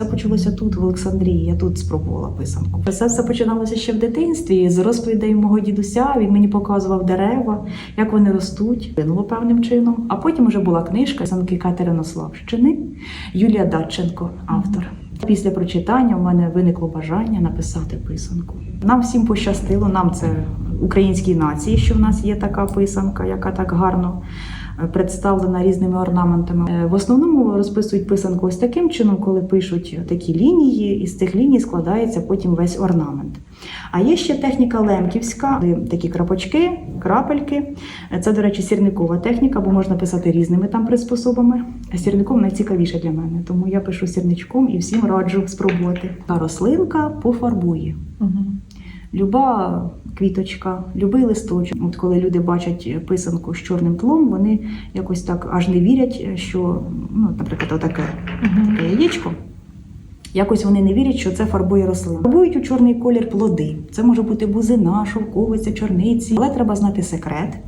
Це почалося тут, в Олександрії. Я тут спробувала писанку. Це все починалося ще в дитинстві з розповідей мого дідуся. Він мені показував дерева, як вони ростуть, винуло певним чином. А потім вже була книжка писанки Катеринославщини Юлія Датченко, автор. Після прочитання в мене виникло бажання написати писанку. Нам всім пощастило, нам це українській нації, що в нас є така писанка, яка так гарно представлена різними орнаментами. Е, В основному розписують писанку ось таким чином, коли пишуть такі лінії, і з цих ліній складається потім весь орнамент. А є ще техніка лемківська, такі крапочки, крапельки. Е, Це, до речі, сірникова техніка, бо можна писати різними там приспособами. Сірником найцікавіше для мене, тому я пишу сірничком і всім раджу спробувати. Та рослинка пофарбує. Люба квіточка, любий листочок. От коли люди бачать писанку з чорним тлом, вони якось так аж не вірять, що, ну, наприклад, отаке, таке яєчко. Якось вони не вірять, що це фарбує рослина. Фарбують у чорний колір плоди. Це може бути бузина, шовковиця, чорниці. Але треба знати секрет.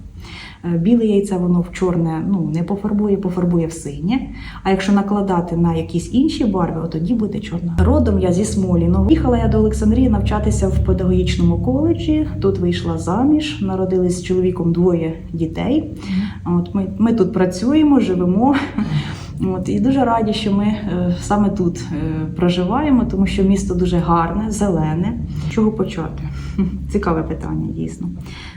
Е, Біле яйце воно в чорне ну, не пофарбує, пофарбує в синє. А якщо накладати на якісь інші барви, от тоді буде чорна. Родом я зі Смоліного. Їхала я до Олександрії навчатися в педагогічному коледжі. Тут вийшла заміж, народились з чоловіком двоє дітей. От ми, ми тут працюємо, живемо. От, і дуже раді, що ми е, саме тут е, проживаємо, тому що місто дуже гарне, зелене. Чого почати? Цікаве питання, дійсно.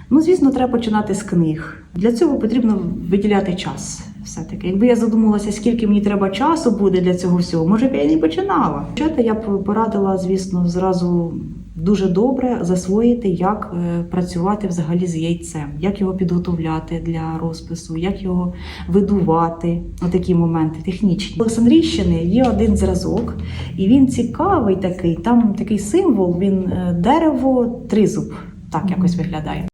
Ну, звісно, треба починати з книг. Для цього потрібно виділяти час. Все-таки, якби я задумалася, скільки мені треба часу буде для цього всього, може б я і не починала. Почати я б порадила, звісно, зразу дуже добре засвоїти, як е, працювати взагалі з яйцем, як його підготовляти для розпису, як його видувати. Отакі моменти технічні. Олександрійщини є один зразок, і він цікавий такий. Там такий символ, він е, дерево, тризуб. Так якось виглядає.